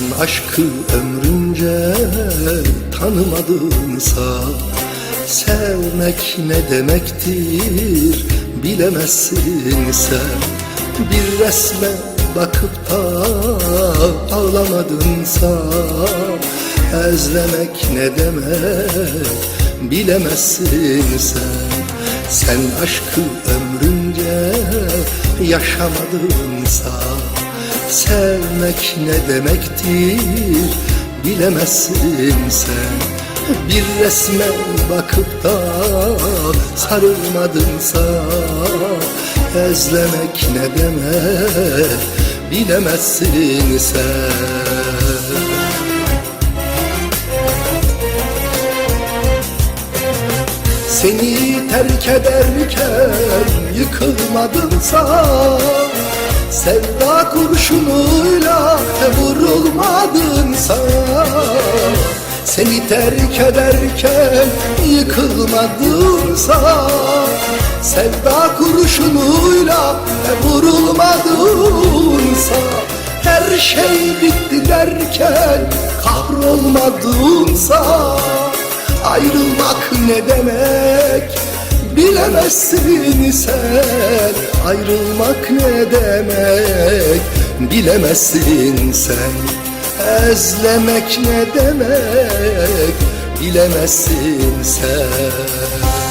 Sen aşkı ömrünce tanımadınsa Sevmek ne demektir bilemezsin sen. Bir resme bakıp da ağlamadınsa Özlemek ne demek bilemezsin sen. Sen aşkı ömrünce yaşamadınsa Sevmek ne demektir bilemezsin sen. Bir resme bakıp da sarılmadınsa Özlemek ne demek bilemezsin sen. Seni terk ederken yıkılmadınsa Sevda kurşunuyla vurulmadınsa Seni terk ederken yıkılmadınsa Sevda kurşunuyla vurulmadınsa Her şey bitti derken kahrolmadınsa Ayrılmak ne demek bilemezsin sen Ayrılmak ne demek? Bilemezsin sen. Özlemek ne demek? Bilemezsin sen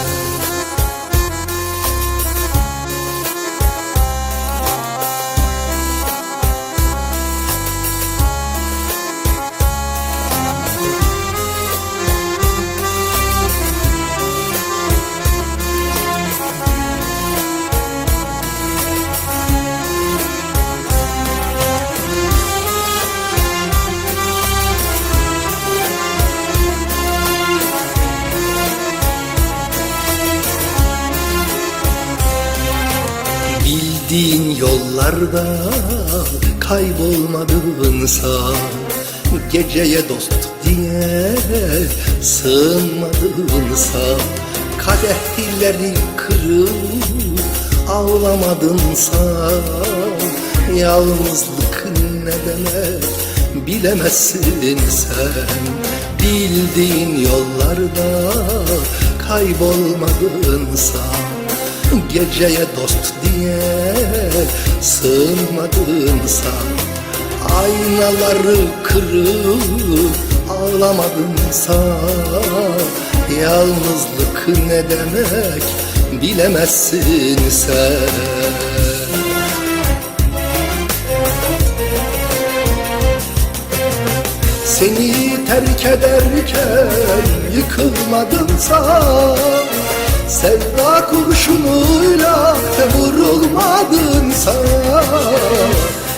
Bildiğin yollarda kaybolmadınsa Geceye dost diye sığınmadınsa Kadeh dilleri kırıp ağlamadınsa Yalnızlık ne demek bilemezsin sen. Bildiğin yollarda kaybolmadınsa Geceye dost diye sığınmadınsa Aynaları kırıp ağlamadınsa Yalnızlık ne demek bilemezsin sen. Seni terk ederken yıkılmadınsa Sevda kurşunuyla vurulmadınsa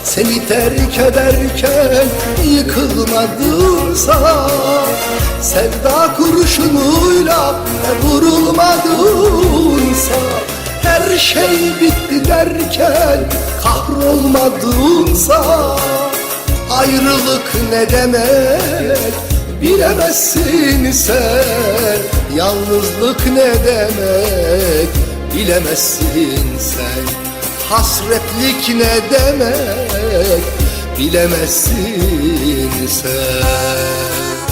Seni terk ederken yıkılmadınsa Sevda kurşunuyla vurulmadınsa Her şey bitti derken kahrolmadınsa Ayrılık ne demek bilemezsin sen Yalnızlık ne demek? Bilemezsin sen. Hasretlik ne demek? Bilemezsin sen